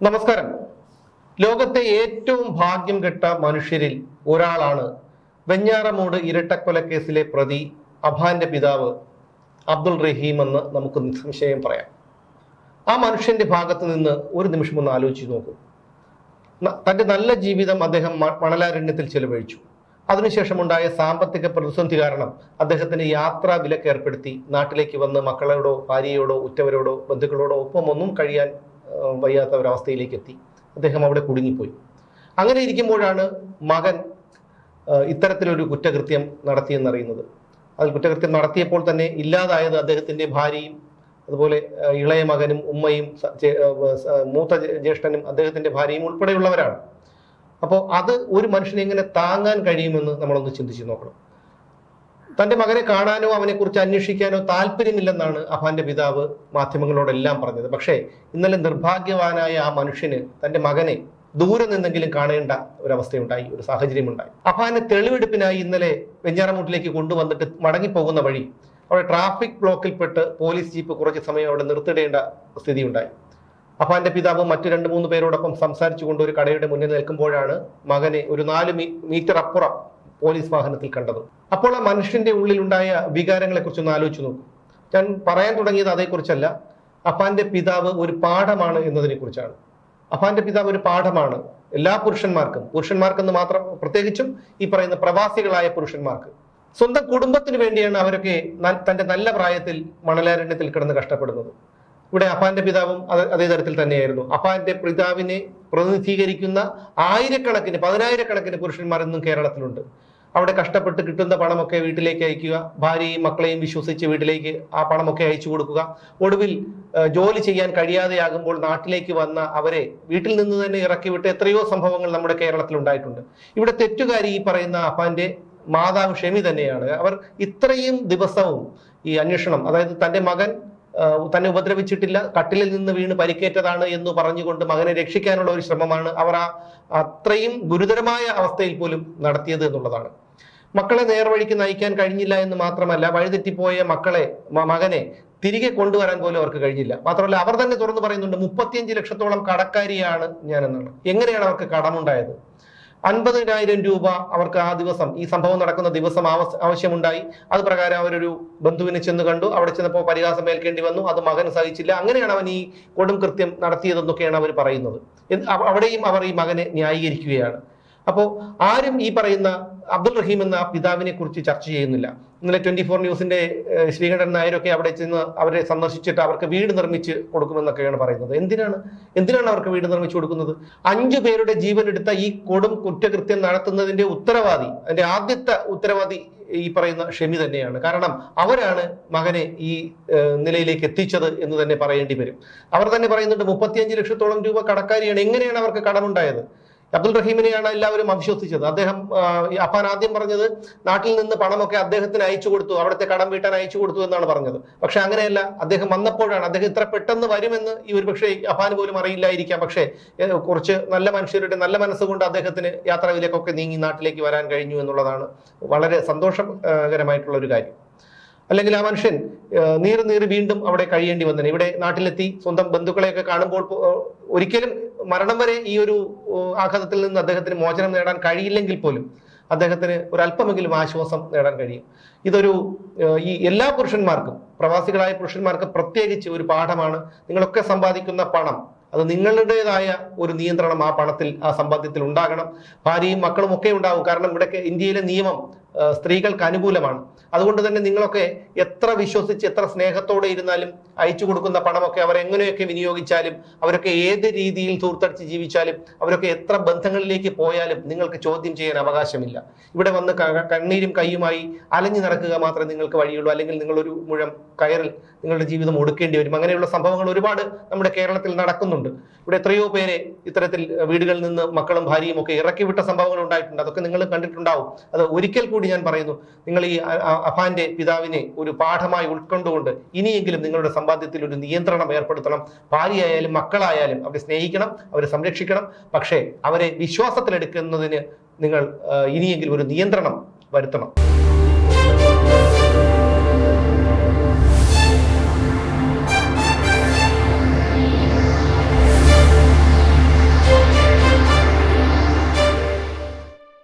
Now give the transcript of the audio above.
നമസ്കാരം. ലോകത്തെ ഏറ്റവും ഭാഗ്യം കെട്ട മനുഷ്യരിൽ ഒരാളാണ് വെഞ്ഞാറമൂട് ഇരട്ടക്കൊലക്കേസിലെ പ്രതി അഭാന്റെ പിതാവ് അബ്ദുൾ റഹീം എന്ന് നമുക്ക് നിസ്സംശയം പറയാം. ആ മനുഷ്യന്റെ ഭാഗത്ത് നിന്ന് ഒരു നിമിഷം ഒന്ന് ആലോചിച്ച് നോക്കൂ. തന്റെ നല്ല ജീവിതം അദ്ദേഹം മണലാരണ്യത്തിൽ ചെലവഴിച്ചു. അതിനുശേഷമുണ്ടായ സാമ്പത്തിക പ്രതിസന്ധി കാരണം അദ്ദേഹത്തിന് യാത്രാ വിലക്ക് ഏർപ്പെടുത്തി നാട്ടിലേക്ക് വന്ന് മക്കളോടോ ഭാര്യയോടോ ഉറ്റവരോടോ ബന്ധുക്കളോടോ ഒപ്പം ഒന്നും കഴിയാൻ വയ്യാത്ത ഒരവസ്ഥയിലേക്ക് എത്തി അദ്ദേഹം അവിടെ കുടുങ്ങിപ്പോയി. അങ്ങനെ ഇരിക്കുമ്പോഴാണ് മകൻ ഇത്തരത്തിലൊരു കുറ്റകൃത്യം നടത്തിയെന്നറിയുന്നത്. അതിൽ കുറ്റകൃത്യം നടത്തിയപ്പോൾ തന്നെ ഇല്ലാതായത് അദ്ദേഹത്തിന്റെ ഭാര്യയും അതുപോലെ ഇളയ മകനും ഉമ്മയും മൂത്ത ജ്യേഷ്ഠനും അദ്ദേഹത്തിന്റെ ഭാര്യയും ഉൾപ്പെടെയുള്ളവരാണ്. അപ്പോൾ അത് ഒരു മനുഷ്യനെ എങ്ങനെ താങ്ങാൻ കഴിയുമെന്ന് നമ്മളൊന്ന് ചിന്തിച്ചു നോക്കണം. തന്റെ മകനെ കാണാനോ അവനെക്കുറിച്ച് അന്വേഷിക്കാനോ താല്പര്യമില്ലെന്നാണ് അഫാന്റെ പിതാവ് മാധ്യമങ്ങളോടെല്ലാം പറഞ്ഞത്. പക്ഷേ ഇന്നലെ നിർഭാഗ്യവാനായ ആ മനുഷ്യന് തന്റെ മകനെ ദൂരെ നിന്നെങ്കിലും കാണേണ്ട ഒരവസ്ഥയുണ്ടായി ഒരു സാഹചര്യമുണ്ടായി. അഫാന്റെ തെളിവെടുപ്പിനായി ഇന്നലെ വെഞ്ഞാറമൂട്ടിലേക്ക് കൊണ്ടുവന്നിട്ട് മടങ്ങിപ്പോകുന്ന വഴി അവിടെ ട്രാഫിക് ബ്ലോക്കിൽപ്പെട്ട് പോലീസ് ജീപ്പ് കുറച്ച് സമയം അവിടെ നിർത്തിടേണ്ട സ്ഥിതിയുണ്ടായി. അഫാന്റെ പിതാവ് മറ്റു രണ്ട് മൂന്ന് പേരോടൊപ്പം സംസാരിച്ചുകൊണ്ട് ഒരു കടയുടെ മുന്നിൽ നിൽക്കുമ്പോഴാണ് മകനെ ഒരു നാല് മീറ്റർ അപ്പുറം പോലീസ് വാഹനത്തിൽ കണ്ടത്. അപ്പോൾ ആ മനുഷ്യന്റെ ഉള്ളിലുണ്ടായ വികാരങ്ങളെ കുറിച്ച് ഒന്ന് ആലോചിച്ച് നോക്കും. ഞാൻ പറയാൻ തുടങ്ങിയത് അതേക്കുറിച്ചല്ല. അപ്പാന്റെ പിതാവ് ഒരു പാഠമാണ് എന്നതിനെ കുറിച്ചാണ് അപ്പാന്റെ പിതാവ് ഒരു പാഠമാണ് എല്ലാ പുരുഷന്മാർക്കും. പുരുഷന്മാർക്കെന്ന് മാത്രം പ്രത്യേകിച്ചും ഈ പറയുന്ന പ്രവാസികളായ പുരുഷന്മാർക്ക്. സ്വന്തം കുടുംബത്തിന് വേണ്ടിയാണ് അവരൊക്കെ തന്റെ നല്ല പ്രായത്തിൽ മണലാരണ്യത്തിൽ കിടന്ന് കഷ്ടപ്പെടുന്നത്. ഇവിടെ അപ്പാന്റെ പിതാവും അത് തരത്തിൽ തന്നെയായിരുന്നു. അപ്പാന്റെ പിതാവിനെ പ്രതിനിധീകരിക്കുന്ന ആയിരക്കണക്കിന് പതിനായിരക്കണക്കിന് പുരുഷന്മാർ ഇന്നും കേരളത്തിലുണ്ട്. അവിടെ കഷ്ടപ്പെട്ട് കിട്ടുന്ന പണമൊക്കെ വീട്ടിലേക്ക് അയക്കുക ഭാര്യയും മക്കളെയും വിശ്വസിച്ച് വീട്ടിലേക്ക് ആ പണമൊക്കെ അയച്ചു കൊടുക്കുക. ഒടുവിൽ ജോലി ചെയ്യാൻ കഴിയാതെയാകുമ്പോൾ നാട്ടിലേക്ക് വന്ന അവരെ വീട്ടിൽ നിന്ന് തന്നെ ഇറക്കി വിട്ട് എത്രയോ സംഭവങ്ങൾ നമ്മുടെ കേരളത്തിൽ ഉണ്ടായിട്ടുണ്ട്. ഇവിടെ തെറ്റുകാരി ഈ പറയുന്ന അപ്പാന്റെ മാതാവ് ഷെമി തന്നെയാണ്. അവർ ഇത്രയും ദിവസവും ഈ അന്വേഷണം അതായത് തന്റെ മകൻ തന്നെ ഉപദ്രവിച്ചിട്ടില്ല കട്ടിലിൽ നിന്ന് വീണ് പരിക്കേറ്റതാണ് എന്ന് പറഞ്ഞുകൊണ്ട് മകനെ രക്ഷിക്കാനുള്ള ഒരു ശ്രമമാണ് അവർ ആ അത്രയും ഗുരുതരമായ അവസ്ഥയിൽ പോലും നടത്തിയത് എന്നുള്ളതാണ്. മക്കളെ നേർവഴിക്ക് നയിക്കാൻ കഴിഞ്ഞില്ല എന്ന് മാത്രമല്ല വഴിതെറ്റിപ്പോയ മക്കളെ മകനെ തിരികെ കൊണ്ടുവരാൻ പോലും അവർക്ക് കഴിഞ്ഞില്ല. മാത്രമല്ല അവർ തന്നെ തുറന്നു പറയുന്നുണ്ട് മുപ്പത്തിയഞ്ച് ലക്ഷത്തോളം കടക്കാരിയാണ് ഞാൻ എങ്ങനെയാണ് അവർക്ക് കടമുണ്ടായത്? അൻപതിനായിരം രൂപ അവർക്ക് ആ ദിവസം ഈ സംഭവം നടക്കുന്ന ദിവസം ആവശ്യമുണ്ടായി. അത് പ്രകാരം അവരൊരു ബന്ധുവിനെ ചെന്ന് കണ്ടു. അവിടെ ചെന്നപ്പോൾ പരിഹാസം ഏൽക്കേണ്ടി വന്നു. അത് മകൻ സഹിച്ചില്ല. അങ്ങനെയാണ് അവൻ ഈ കൊടും കൃത്യം നടത്തിയതെന്നൊക്കെയാണ് അവർ പറയുന്നത്. അവിടെയും അവർ ഈ മകനെ ന്യായീകരിക്കുകയാണ്. അപ്പോൾ ആരും ഈ പറയുന്ന അബ്ദുൾ റഹീം എന്ന പിതാവിനെ കുറിച്ച് ചർച്ച ചെയ്യുന്നില്ല. ഇന്നലെ ട്വന്റി ഫോർ ന്യൂസിന്റെ ശ്രീകണ്ഠൻ നായരൊക്കെ അവിടെ ചെന്ന് അവരെ സന്ദർശിച്ചിട്ട് അവർക്ക് വീട് നിർമ്മിച്ച് കൊടുക്കുമെന്നൊക്കെയാണ് പറയുന്നത്. എന്തിനാണ്? എന്തിനാണ് അവർക്ക് വീട് നിർമ്മിച്ചു കൊടുക്കുന്നത്? അഞ്ചു പേരുടെ ജീവൻ എടുത്ത ഈ കൊടും കുറ്റകൃത്യം നടത്തുന്നതിന്റെ ഉത്തരവാദി അതിന്റെ ആദ്യത്തെ ഉത്തരവാദി ഈ പറയുന്ന ഷെമി തന്നെയാണ്. കാരണം അവരാണ് മകനെ ഈ നിലയിലേക്ക് എത്തിച്ചത് എന്ന് തന്നെ പറയേണ്ടി വരും. അവർ തന്നെ പറയുന്നുണ്ട് മുപ്പത്തിയഞ്ച് ലക്ഷത്തോളം രൂപ കടക്കാരിയാണ്. എങ്ങനെയാണ് അവർക്ക് കടമുണ്ടായത്? അബ്ദുൾ റഹീമിനെയാണ് എല്ലാവരും അവിശ്വസിച്ചത്. അദ്ദേഹം അപ്പാൻ ആദ്യം പറഞ്ഞത് നാട്ടിൽ നിന്ന് പണമൊക്കെ അദ്ദേഹത്തിന് അയച്ചു കൊടുത്തു അവിടുത്തെ കടം വീട്ടാൻ അയച്ചു കൊടുത്തു എന്നാണ് പറഞ്ഞത്. പക്ഷെ അങ്ങനെയല്ല അദ്ദേഹം വന്നപ്പോഴാണ് അദ്ദേഹം ഇത്ര പെട്ടെന്ന് വരുമെന്ന് ഈ ഒരു പക്ഷേ അഫാന് പോലും അറിയില്ലായിരിക്കാം. പക്ഷേ കുറച്ച് നല്ല മനുഷ്യരുടെ നല്ല മനസ്സുകൊണ്ട് അദ്ദേഹത്തിന് യാത്രാവിലേക്കൊക്കെ നീങ്ങി നാട്ടിലേക്ക് വരാൻ കഴിഞ്ഞു എന്നുള്ളതാണ് വളരെ സന്തോഷകരമായിട്ടുള്ള ഒരു കാര്യം. അല്ലെങ്കിൽ ആ മനുഷ്യൻ നീറി നീറി വീണ്ടും അവിടെ കഴിയേണ്ടി വന്നേനെ. ഇവിടെ നാട്ടിലെത്തി സ്വന്തം ബന്ധുക്കളെയൊക്കെ കാണുമ്പോൾ ഒരിക്കലും മരണം വരെ ഈ ഒരു ആഘാതത്തിൽ നിന്ന് അദ്ദേഹത്തിന് മോചനം നേടാൻ കഴിയില്ലെങ്കിൽ പോലും അദ്ദേഹത്തിന് ഒരല്പമെങ്കിലും ആശ്വാസം നേടാൻ കഴിയും. ഇതൊരു ഈ എല്ലാ പുരുഷന്മാർക്കും പ്രവാസികളായ പുരുഷന്മാർക്ക് പ്രത്യേകിച്ച് ഒരു പാഠമാണ്. നിങ്ങളൊക്കെ സമ്പാദിക്കുന്ന പണം അത് നിങ്ങളുടേതായ ഒരു നിയന്ത്രണം ആ പണത്തിൽ ആ സമ്പാദ്യത്തിൽ ഉണ്ടാകണം. ഭാര്യയും മക്കളും ഒക്കെ ഉണ്ടാവും. കാരണം ഇവിടെയൊക്കെ ഇന്ത്യയിലെ നിയമം സ്ത്രീകൾക്ക് അനുകൂലമാണ്. അതുകൊണ്ട് തന്നെ നിങ്ങളൊക്കെ എത്ര വിശ്വസിച്ച് എത്ര സ്നേഹത്തോടെ ഇരുന്നാലും അയച്ചു കൊടുക്കുന്ന പണമൊക്കെ അവർ എങ്ങനെയൊക്കെ വിനിയോഗിച്ചാലും അവരൊക്കെ ഏത് രീതിയിൽ തൂർത്തടിച്ച് ജീവിച്ചാലും അവരൊക്കെ എത്ര ബന്ധങ്ങളിലേക്ക് പോയാലും നിങ്ങൾക്ക് ചോദ്യം ചെയ്യാൻ അവകാശമില്ല. ഇവിടെ വന്ന് കണ്ണീരും കൈയുമായി അലഞ്ഞു നടക്കുക മാത്രമേ നിങ്ങൾക്ക് വഴിയുള്ളൂ. അല്ലെങ്കിൽ നിങ്ങളൊരു മുഴം കയറിൽ നിങ്ങളുടെ ജീവിതം ഒടുക്കേണ്ടി വരും. അങ്ങനെയുള്ള സംഭവങ്ങൾ ഒരുപാട് നമ്മുടെ കേരളത്തിൽ നടക്കുന്നുണ്ട്. ഇവിടെ എത്രയോ പേരെ ഇത്തരത്തിൽ വീടുകളിൽ നിന്ന് മക്കളും ഭാര്യയും ഒക്കെ ഇറക്കി വിട്ട സംഭവങ്ങൾ ഉണ്ടായിട്ടുണ്ട്. അതൊക്കെ നിങ്ങൾ കണ്ടിട്ടുണ്ടാവും. അത് ഒരിക്കൽ കൂടി ഞാൻ പറയുന്നു. നിങ്ങൾ ഈ അഫാന്റെ പിതാവിനെ ഒരു പാഠമായി ഉൾക്കൊണ്ടുകൊണ്ട് ഇനിയെങ്കിലും നിങ്ങളുടെ സമ്പാദ്യത്തിൽ ഒരു നിയന്ത്രണം ഏർപ്പെടുത്തണം. ഭാര്യയായാലും മക്കളായാലും അവരെ സ്നേഹിക്കണം അവരെ സംരക്ഷിക്കണം. പക്ഷേ അവരെ വിശ്വാസത്തിലെടുക്കുന്നതിന് നിങ്ങൾ ഇനിയെങ്കിലും ഒരു നിയന്ത്രണം വരുത്തണം.